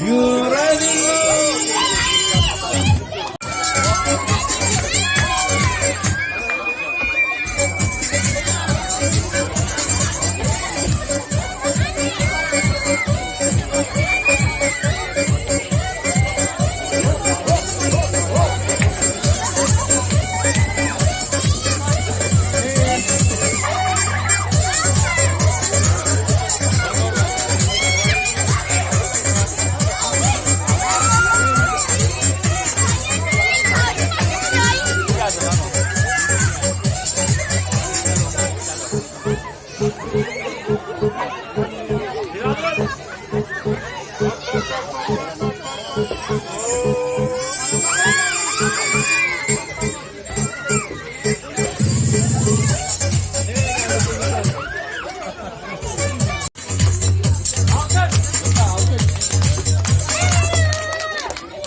You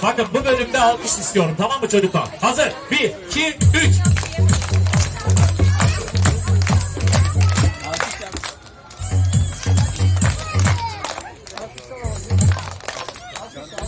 Bakın bu bölümde alkış istiyorum tamam mı çocuklar? Hazır. Bir, iki, üç. Santa.